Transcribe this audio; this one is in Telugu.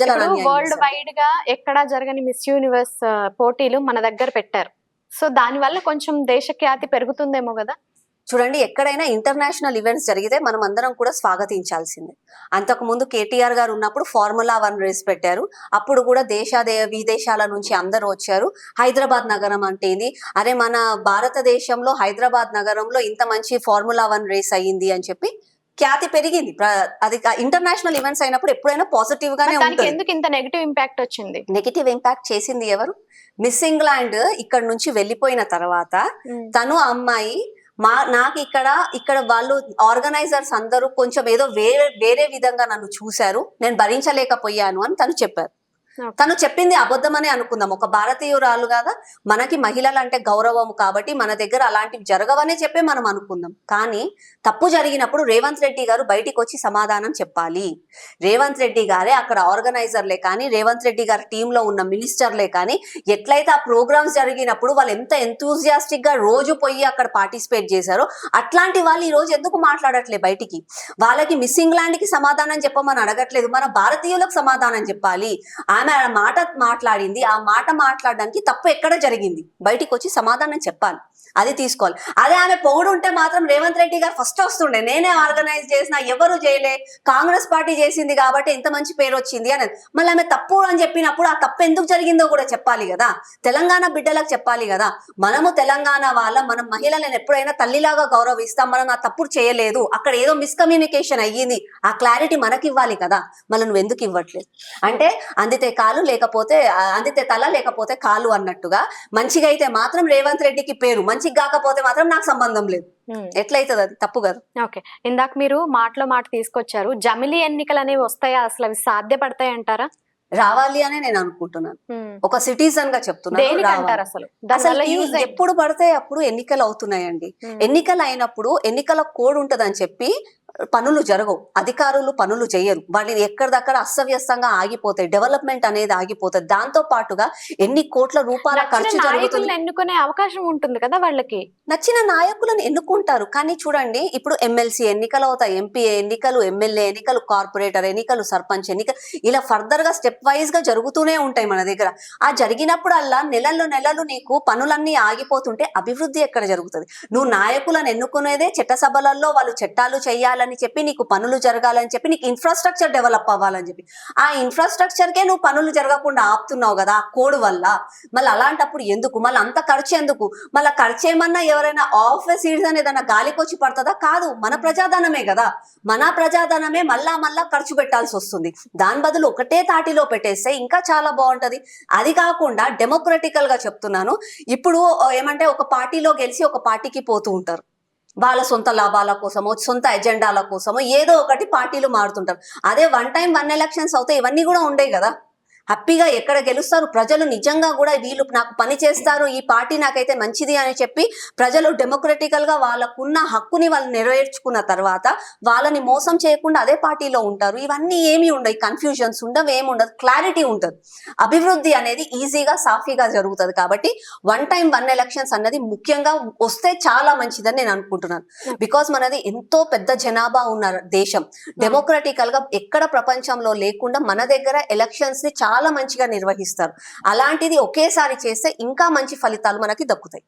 వరల్డ్. వైడ్గా ఎక్కడా జరగని మిస్ యూనివర్స్ పోటీలు మన దగ్గర పెట్టారు. సో దాని వల్ల కొంచెం దేశ ఖ్యాతి పెరుగుతుందేమో కదా? చూడండి ఎక్కడైనా ఇంటర్నేషనల్ ఈవెంట్స్ జరిగితే మనం అందరం కూడా స్వాగతించాల్సిందే. అంతకు ముందు కేటీఆర్ గారు ఉన్నప్పుడు ఫార్ములా వన్ రేస్ పెట్టారు. అప్పుడు కూడా దేశాదే విదేశాల నుంచి అందరూ వచ్చారు. హైదరాబాద్ నగరం అంటే ఇది అరే మన భారతదేశంలో హైదరాబాద్ నగరంలో ఇంత మంచి ఫార్ములా వన్ రేస్ అయ్యింది అని చెప్పి ఖ్యాతి పెరిగింది. ప్ర- అది ఇంటర్నేషనల్ ఈవెంట్స్ అయినప్పుడు ఎప్పుడైనా పాజిటివ్ గానే ఉంటుంది. ఎందుకు ఇంత నెగిటివ్ ఇంపాక్ట్ వచ్చింది? నెగిటివ్ ఇంపాక్ట్ చేసింది ఎవరు? మిస్ ఇంగ్లాండ్ ఇక్కడ నుంచి వెళ్ళిపోయిన తర్వాత తను అమ్మాయి మా నాకు ఇక్కడ ఇక్కడ వాళ్ళు ఆర్గనైజర్స్ అందరూ కొంచెం ఏదో వేరే వేరే విధంగా నన్ను చూశారు. నేను భరించలేకపోయాను అని తను చెప్పారు. తను చెప్పింది అబద్ధమనే అనుకుందాం. ఒక భారతీయురాలు కాదా? మనకి మహిళలు అంటే గౌరవం కాబట్టి మన దగ్గర అలాంటివి జరగవనే చెప్పే మనం అనుకుందాం. కానీ తప్పు జరిగినప్పుడు రేవంత్ రెడ్డి గారు బయటికి వచ్చి సమాధానం చెప్పాలి. రేవంత్ రెడ్డి గారే అక్కడ ఆర్గనైజర్లే కానీ రేవంత్ రెడ్డి గారి టీంలో ఉన్న మినిస్టర్లే కానీ ఎట్లయితే ఆ ప్రోగ్రామ్స్ జరిగినప్పుడు వాళ్ళు ఎంత ఎంతూజియాస్టిక్గా రోజు పోయి అక్కడ పార్టిసిపేట్ చేశారో అట్లాంటి వాళ్ళు ఈ రోజు ఎందుకు మాట్లాడట్లే బయటికి? వాళ్ళకి మిస్సింగ్ ల్యాండ్కి సమాధానం చెప్పమని అడగట్లేదు. మన భారతీయులకు సమాధానం చెప్పాలి. ఆమె ఆ మాట మాట్లాడింది. ఆ మాట మాట్లాడడానికి తప్పు ఎక్కడ జరిగింది? బయటికి వచ్చి సమాధానం చెప్పాలి. అది తీసుకోవాలి. అదే ఆమె పొగుడు ఉంటే మాత్రం రేవంత్ రెడ్డి గారు ఫస్ట్ వస్తుండే. నేనే ఆర్గనైజ్ చేసిన ఎవరు చేయలే. కాంగ్రెస్ పార్టీ చేసింది కాబట్టి ఎంత మంచి పేరు వచ్చింది అని. మళ్ళీ ఆమె తప్పు అని చెప్పినప్పుడు ఆ తప్పు ఎందుకు జరిగిందో కూడా చెప్పాలి కదా. తెలంగాణ బిడ్డలకు చెప్పాలి కదా. మనము తెలంగాణ వాళ్ళ. మనం మహిళలను ఎప్పుడైనా తల్లిలాగా గౌరవిస్తాం. మనం ఆ తప్పుడు చేయలేదు. అక్కడ ఏదో మిస్కమ్యూనికేషన్ అయ్యింది. ఆ క్లారిటీ మనకి ఇవ్వాలి కదా. మళ్ళీ నువ్వు ఎందుకు ఇవ్వట్లేదు? అంటే అందితే కాలు లేకపోతే అందితే తల లేకపోతే కాలు అన్నట్టుగా మంచిగా అయితే మాత్రం రేవంత్ రెడ్డికి పేరు మంచిగా కాకపోతే మాత్రం నాకు సంబంధం లేదు. ఎట్లయితుంది అది? తప్పు కదా. ఓకే. ఇందాక మీరు మాటలో మాట తీసుకొచ్చారు. జమిలీ ఎన్నికలు అనేవి వస్తాయా? అసలు అవి సాధ్యపడతాయి అంటారా? రావాలి అని నేను అనుకుంటున్నాను. ఒక సిటిజన్గా చెప్తున్నాను అసలు? ఎప్పుడు పడితే అప్పుడు ఎన్నికలు అవుతున్నాయండి. ఎన్నికలు అయినప్పుడు ఎన్నికల కోడ్ ఉంటదని చెప్పి పనులు జరగవు. అధికారులు పనులు చేయరు. వాళ్ళని ఎక్కడిదక్కడ అస్తవ్యస్తంగా ఆగిపోతాయి డెవలప్మెంట్ అనేది ఆగిపోతుంది. దాంతో పాటుగా ఎన్ని కోట్ల రూపాయల ఖర్చు జరుగుతుంది. ఎన్నుకునే అవకాశం ఉంటుంది కదా వాళ్ళకి? నచ్చిన నాయకులను ఎన్నుకుంటారు. కానీ చూడండి ఇప్పుడు ఎమ్మెల్సీ ఎన్నికలు అవుతాయి. ఎంపీ ఎన్నికలు ఎమ్మెల్యే ఎన్నికలు కార్పొరేటర్ ఎన్నికలు సర్పంచ్ ఎన్నికలు ఇలా ఫర్దర్గా స్టెప్ వైజ్గా జరుగుతూనే ఉంటాయి మన దగ్గర. ఆ జరిగినప్పుడల్లా నెలలు నెలలు నీకు పనులన్నీ ఆగిపోతుంటే అభివృద్ధి ఎక్కడ జరుగుతుంది? నువ్వు నాయకులను ఎన్నుకునేదే చట్టసభలలో వాళ్ళు చట్టాలు చేయాలని చెప్పి నీకు పనులు జరగాలని చెప్పి నీకు ఇన్ఫ్రాస్ట్రక్చర్ డెవలప్ అవ్వాలని చెప్పి. ఆ ఇన్ఫ్రాస్ట్రక్చర్ కే నువ్వు పనులు జరగకుండా ఆపుతున్నావు కదా ఆ కోడ్ వల్ల. మళ్ళీ అలాంటప్పుడు ఎందుకు? మళ్ళీ అంత ఖర్చు ఎందుకు? మళ్ళీ ఖర్చు ఏమన్నా ఎవరైనా ఆఫీస్ సీడ్స్ ఏదైనా గాలికొచ్చి పడుతుందా? కాదు మన ప్రజాధనమే కదా. మన ప్రజాధనమే మళ్ళా మళ్ళా ఖర్చు పెట్టాల్సి వస్తుంది. దాని బదులు ఒకటే తాటిలో పెట్టేస్తే ఇంకా చాలా బాగుంటది. అది కాకుండా డెమోక్రటికల్గా చెప్తున్నాను. ఇప్పుడు ఏమంటే ఒక పార్టీలో గెలిచి ఒక పార్టీకి పోతూ ఉంటారు. వాళ్ళ సొంత లాభాల కోసమో సొంత ఎజెండాల కోసమో ఏదో ఒకటి పార్టీలు మారుతుంటారు. అదే వన్ టైం వన్ ఎలక్షన్స్ అవుతాయి ఇవన్నీ కూడా ఉండేవి కదా. హ్యాపీగా ఎక్కడ గెలుస్తారు? ప్రజలు నిజంగా కూడా వీళ్ళు నాకు పని చేస్తారు ఈ పార్టీ నాకైతే మంచిది అని చెప్పి ప్రజలు డెమోక్రటికల్గా వాళ్ళకున్న హక్కుని వాళ్ళు నెరవేర్చుకున్న తర్వాత వాళ్ళని మోసం చేయకుండా అదే పార్టీలో ఉంటారు. ఇవన్నీ ఏమి ఉండవు. కన్ఫ్యూజన్స్ ఉండవు ఏమి ఉండదు. క్లారిటీ ఉంటుంది. అభివృద్ధి అనేది ఈజీగా సాఫీగా జరుగుతుంది కాబట్టి వన్ టైం వన్ ఎలక్షన్స్ అన్నది ముఖ్యంగా వస్తే చాలా మంచిదని నేను అనుకుంటున్నాను. బికాస్ మనది ఎంతో పెద్ద జనాభా ఉన్న దేశం. డెమోక్రటికల్గా ఎక్కడ ప్రపంచంలో లేకుండా మన దగ్గర ఎలక్షన్స్ని చాలా మంచిగా నిర్వహిస్తారు. అలాంటిది ఒకేసారి చేస్తే ఇంకా మంచి ఫలితాలు మనకి దక్కుతాయి.